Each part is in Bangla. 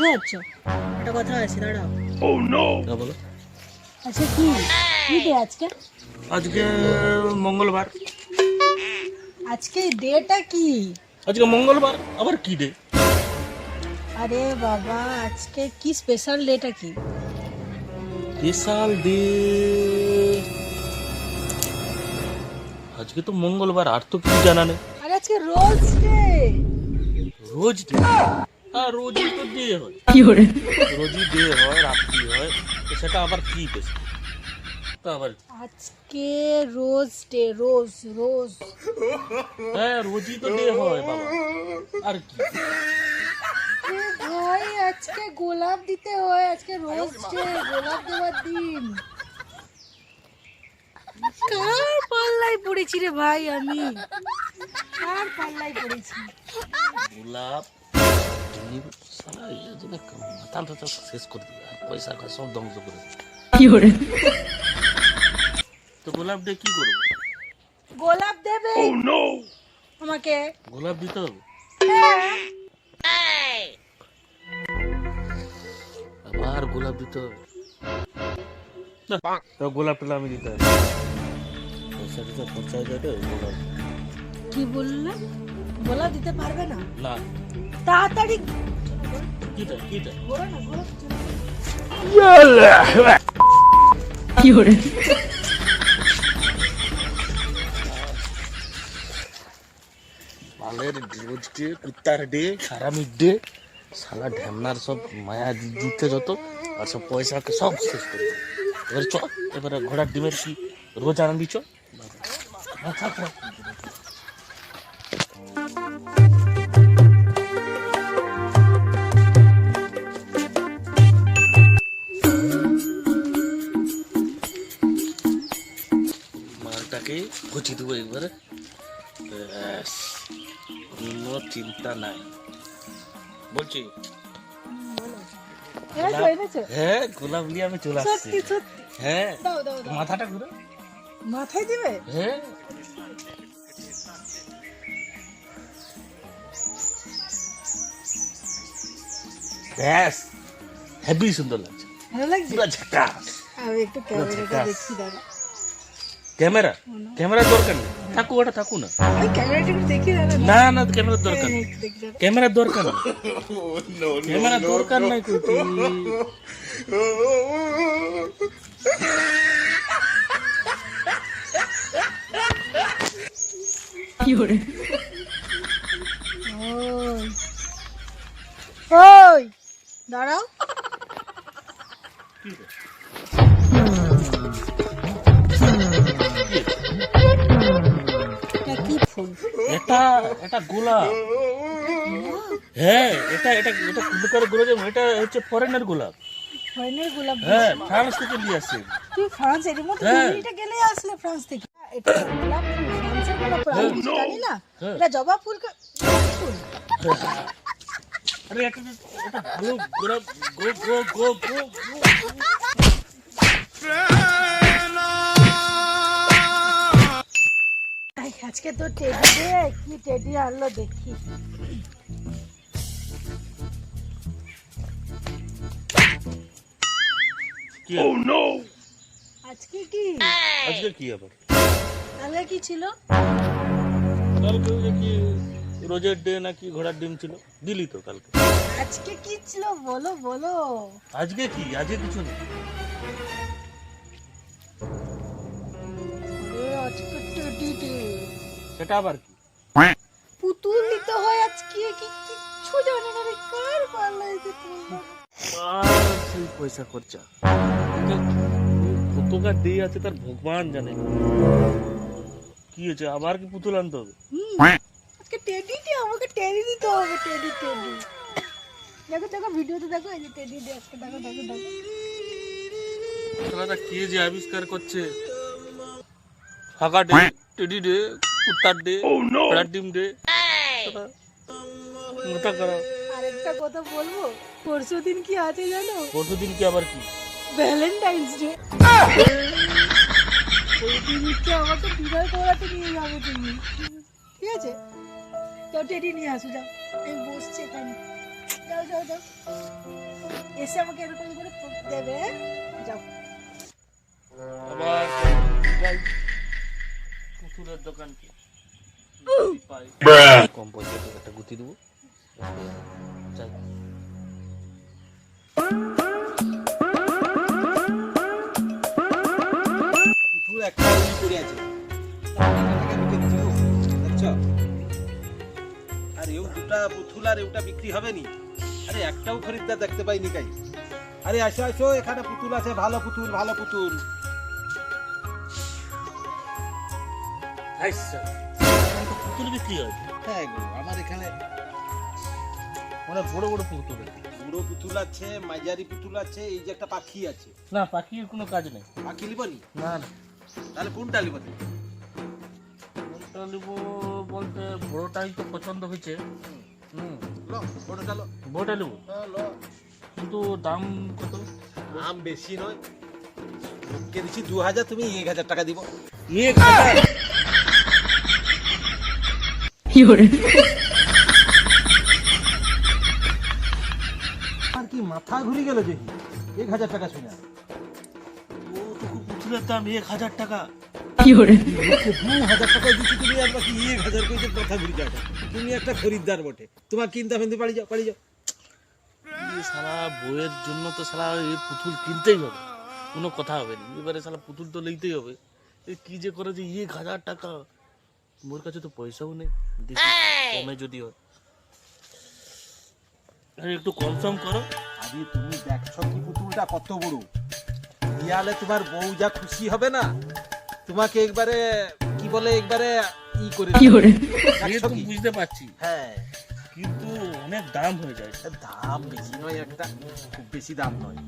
কোথায় যাচ্ছ একটা কথা আছে দাঁড়াও। হ্যাঁ বলো। আচ্ছা কি? কি ডে আজকে? আজকে মঙ্গলবার। আজকে ডেটা কি? আজকে মঙ্গলবার আবার কি ডে আরে বাবা আজকে কি স্পেশাল ডেটা কি? স্পেশাল ডে আজকে তো মঙ্গলবার আর তো কিছু জানা নেই। আরে আজকে রোজ ডে রোজ ডে হ্যাঁ রোজই তো ডে হয়। রোজই ডে হয় রাত্রি হয় তো সেটা আবার কি বেশ? তা আবার আজকে রোজ ডে রোজ রোজ। হ্যাঁ রোজই তো ডে হয় বাবা। আর কি? ভাই আজকে গোলাপ দিতে হয় আজকে রোজ ডে গোলাপ দেওয়ার দিন। কার পাল্লাই পড়েছি রে ভাই আমি? কার পাল্লাই পড়েছি? গোলাপ? মাথা টাথা শেষ করে দিবে পয়সা সব ধ্বংস করে দিবে তো গোলাপ ডে কি করব গোলাপ দেবে আমাকে গোলাপ দিতে হবে আবার গোলাপ দিতে হবে তো গোলাপ টেলা আমি দিতে হবে পয়সা দিতে গোলাপ কি বললে? গোলাপ দিতে পারবে না। না। তাড়াতাড়ি কিটা কিটা? ঘোরো না ঘোরো মালের রোজ ডে কুত্তার ডে হারামির ডে সালা ঢ্যামনার সব মায়া দিতে যত আর সব পয়সাকে সব শেষ করে। এবারে চ এবারে ঘোড়ার ডিমের কি রোজ আনবি চ। করে গুছিয়ে দেবো একবারে। কোনো চিন্তা নাই। বলছি হ্যাঁ গোলাপ নিয়ে আমি চলে আসছি। হ্যাঁ মাথাটা ঘুরে। মাথায় দিবে? হ্যাঁ। ব্যাস হেভি সুন্দর লাগছে। ভালো লাগছে? পুরো ঝাকাস। আমি একটু ক্যামেরাটা দেখছি দাঁড়া। ক্যামেরা ক্যামেরা দরকার নেই। থাকু ওটা থাকু না। না। না ক্যামেরার দরকার নেই। ক্যামেরার দরকার নেই। ক্যামেরা দরকার নাই ওই। দাঁড়াও। এটা এটা গোলাপ হ্যাঁ এটা এটা এটা কুলকার এটা হচ্ছে ফরেনের গোলাপ ফরেনের গোলাপ হ্যাঁ ফ্রান্স থেকে নিয়ে আসছে তুই ফ্রান্স এর মধ্যে হ্যাঁ। গেলে আসলে ফ্রান্স থেকে। এটা গোলাপ ফ্রান্সের গোলাপ ফুল আমি কিছু জানি না। হ্যাঁ। এটা জবা ফুল ফুল আরে এটা এটা গো গো গো গো গো। আজকে তো টেডি দে কি টেডি আনলো দেখি। কি নো আজকে কি? আজকে কি আবার? কালকে কি ছিল? কালকে ওই যে কি রোজের ডে নাকি ঘোড়ার ডিম ছিল? দিলি তো কালকে। আজকে কি ছিল? বলো বলো। আজকে কি? আজকে কিছু নেই। এ, আজকে টেডি ডে সেটা আবার কি? পুতুল দিতে হয় আজকে কি কিচ্ছু জানি না রে কার পাল্লাই যে আর সেই পয়সা খরচা? কতকার ডে আছে তার ভগবান জানে। কি হয়েছে? আবার কি পুতুল আনতে হবে? আজকে টেডি ডে আমাকে টেডি দিতে হবে টেডি টেডি দেখো দেখো ভিডিওতে দেখো এই যে টেডি ডে আজকে দেখো দেখো দেখো। দাদা কে যে আবিষ্কার করছে? ফাঁকা টেডি ডে কুত্তার ডে ঘোড়ার ডিম ডে মাথা খারাপ আরেকটা কথা বলব পরশু দিন কি আছে জানো? পরশু দিন কি আবার কি? ভ্যালেন্টাইন্স ডে ওই আমাকে বিদায় করাতে নিয়ে যাবে তুমি। ঠিক আছে? যাও টেডি নিয়ে আসো যাও। আমি বসছি এখানে। যাও যাও যাও। এসে আমাকে এরকম করে দেবে হ্যাঁ? যাও। আবার পুতুলের দোকান কি? কম পয়সা একটা গুতি দেবো। যাই। একটা পড়ে আছে। আর এও দুটা পুতুল আর এউটা বিক্রি হবে নি। আরে একটাও খরিদ্দার দেখতে পাইনি কাই আরে আসো আসো এখানে পুতুল আছে ভালো পুতুল ভালো পুতুল। আচ্ছা পুতুল বিক্রি হয় হ্যাঁ গো আমার এখানে মানে বড় বড় পুতুল বুড়ো পুতুল আছে মাঝারি পুতুল আছে এই যে একটা পাখি আছে। না পাখির কোনো কাজ নেই। পাখি লিবনি না? না তাহলে কোনটা কোনটা বলতে বড়টাই তো পছন্দ হয়েছে। হুম। লো ওটা লো। বড়টা নেব? হ্যাঁ, লো। কিন্তু দাম কত? দাম বেশি নয়। লোককে দিচ্ছি দু হাজার তুমি এক হাজার টাকা দিব। এক হাজার? আর কি মাথা ঘুরে গেল যে? এক হাজার টাকা শুনে ও তো খুব পুতুলের দাম এক হাজার টাকা। লোককে দু হাজার টাকা দিচ্ছি তুমি আর বাকি এক হাজার কইতে কথা ঘুরে যাও তুমি একটা খরিদ্দার বটে। তোমার কিনতে ফেনতে পারি যাও পারি যাও। সারা বইয়ের জন্য তো সারা এই পুতুল কিনতেই হবে। কোনো কথা হবে না। এবারে সারা পুতুল তো লইতেই হবে। কি যে করে যে এক হাজার টাকা? মোর কাছে তো পয়সাও নেই দেখি কমে যদি হয়। আরে একটু সম করো। আরে তুমি দেখছ কি পুতুলটা কত বড়? দিয়ালে তোমার বউ যা খুশি হবে না তোমাকে একবারে কি বলে একবারে ই করে দেখছ তো বুঝতে পারছি। হ্যাঁ। কিন্তু অনেক দাম হয়ে যায়। দাম বেশি নয় একটা খুব বেশি দাম নয়।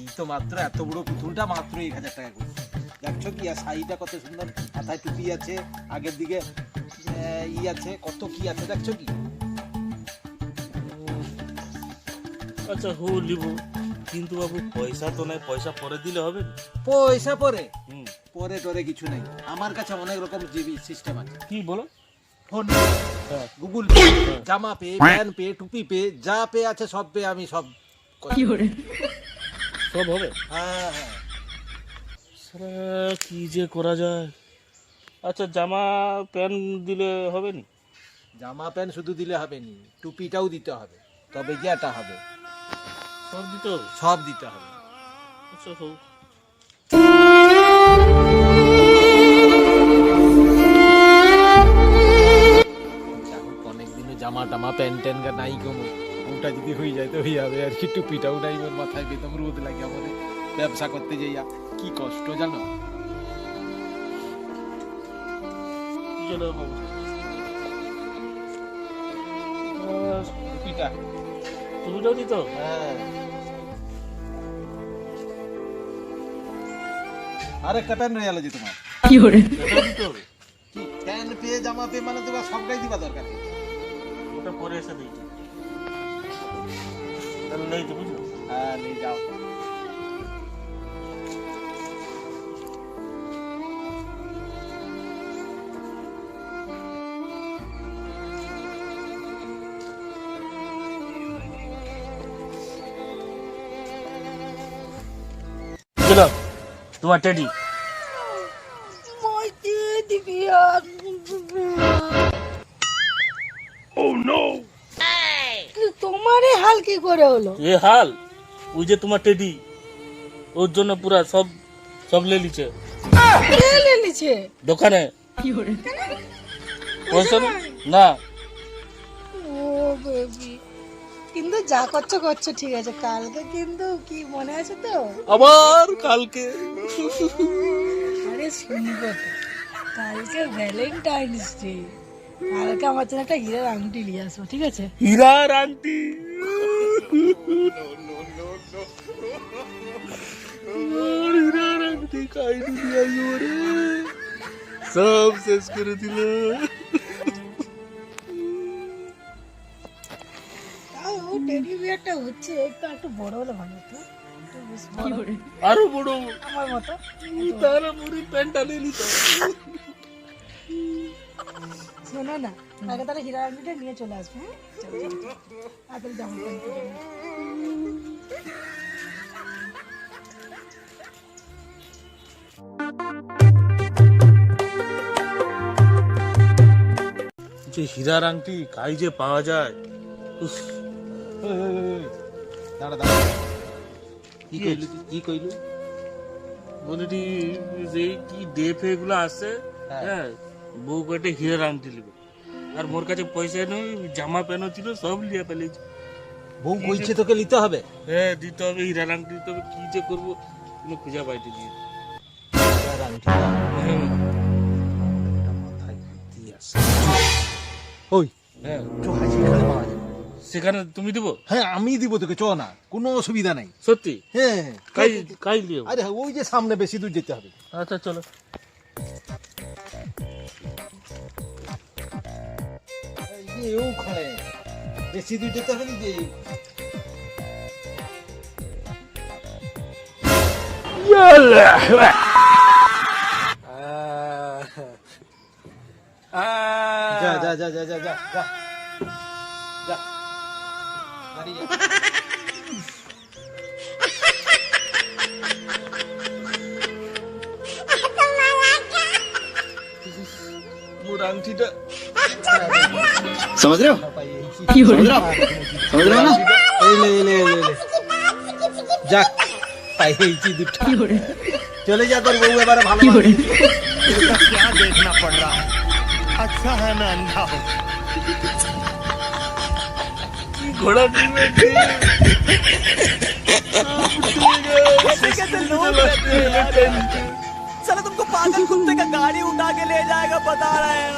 এই তো মাত্র এত বড় পুতুলটা মাত্র এক হাজার টাকা করে। দেখছ কি আর শাড়িটা কত সুন্দর? মাথায় টুপি আছে আগের দিকে ই আছে কত কি আছে দেখছ কি? আচ্ছা হো লিব। কিন্তু বাবু পয়সা তো নাই পয়সা পরে দিলে হবে পয়সা পরে? হুম। পরে টরে কিছু নেই। আমার কাছে অনেক রকম জিবি সিস্টেম আছে। কি বলো? ফোন হ্যাঁ। গুগল পে জামা পে প্যান পে টুপি পে যা পে আছে সব পে আমি সব কি করি। সব হবে? হ্যাঁ হ্যাঁ। সারা কি যে করা যায়? আচ্ছা জামা প্যান্ট দিলে হবে নি? জামা প্যান্ট শুধু দিলে হবে নি টুপিটাও দিতে হবে তবে গিয়াটা হবে। সব দিতে হবে? সব দিতে হবে। আচ্ছা হোক। জামা টামা প্যান্ট ট্যান নাই কমো ওটা যদি হয়ে যায় তো হয়ে যাবে আর কি টুপিটাও নাই ওর মাথায় বেতম রোদ লাগে আমাদের। ব্যবসা করতে যাইয়া। কি কষ্ট জানো? কি টুপিটা তুমিটাও দিতে হ্যাঁ। আর একটা প্যান্ট রয়ে গেল যে তোমার। দিতে হবে কি প্যান্ট পেয়ে জামা পেয়ে মানে তোমার সবটাই দিবা দরকার। ওটা পরে এসে দিই তাহলে নেই তো বুঝলো? হ্যাঁ নিয়ে যাও। দিলাম তোমার টেডি কিন্তু তোমার হাল কি করে হলো? এ হাল? ওই যে তোমার টেডি ওর জন্য পুরা সব সব লে লিছে। কে লে নিছে দোকানে। পয়সা নেই? না? ও বেবি। কিন্তু যা করছ করছ ঠিক আছে। কালকে কিন্তু কি মনে আছে তো? আবার কালকে। আরে শুনব। কালকে ভ্যালেন্টাইন্স ডে কালকে আমার জন্য একটা হীরার আংটি নিয়ে আসব ঠিক আছে? হীরার আন্টি হীরার আংটি কাইনি দিয়ে আসব রে। সব শেষ করে দিল। বিয়ারটা হচ্ছে একটু একটু বড় হলে ভালো হতো একটু। আরও বড় আমার মতো তারা মুড়ি প্যান্টটা নিয়ে নিত শোনো না আগে তাহলে হীরা আংটিটা নিয়ে চলে আসবে হ্যাঁ চলো চলো চলো। তাড়াতাড়ি নাও। যে হীরার আংটি কাই যে পাওয়া যায় উফ। দাঁড়া দাঁড়া। কি কইলু? কি কইলু? বলিটি যে কি ডে ফে গুলো আছে হ্যাঁ। হ্যাঁ বউ কটে হীরার আংটি লিবে আর মোর কাছে পয়সা নেই জামা প্যান্ট ছিল সব লিয়ে ফেলেছি। বউ কইছে তোকে নিতে হবে? হ্যাঁ দিতে হবে হীরার আংটি দিতে হবে কি যে করব কোনো খুঁজা পাইতে দিয়ে হ্যাঁ, মাথায় ওই হ্যাঁ। পাওয়া সেখানে তুমি দিব? হ্যাঁ আমি দিব তোকে চ না কোনো অসুবিধা নাই। সত্যি? হ্যাঁ। কাই কাই আরে ওই যে সামনে বেশি দূর যেতে হবে। আচ্ছা চলো। এই ওখানে বেশি দূর যেতে হবে না যে যা যা যা যা যা যা। যা। समझ रहे हो পাই এই কি- समझ रहे हो समझ रहे हो ना এই লে, এই লে, এই লে, এই লে। যাক পাইছি দুটা চলে যা তোর বউ এবারে ভালো क्या देखना पड़ रहा है अच्छा है मैं अंधा हूँ घोड़ा दिन में चलो तुमको पागल कुत्ते का गाड़ी उठा के ले जाएगा, बता रहा है।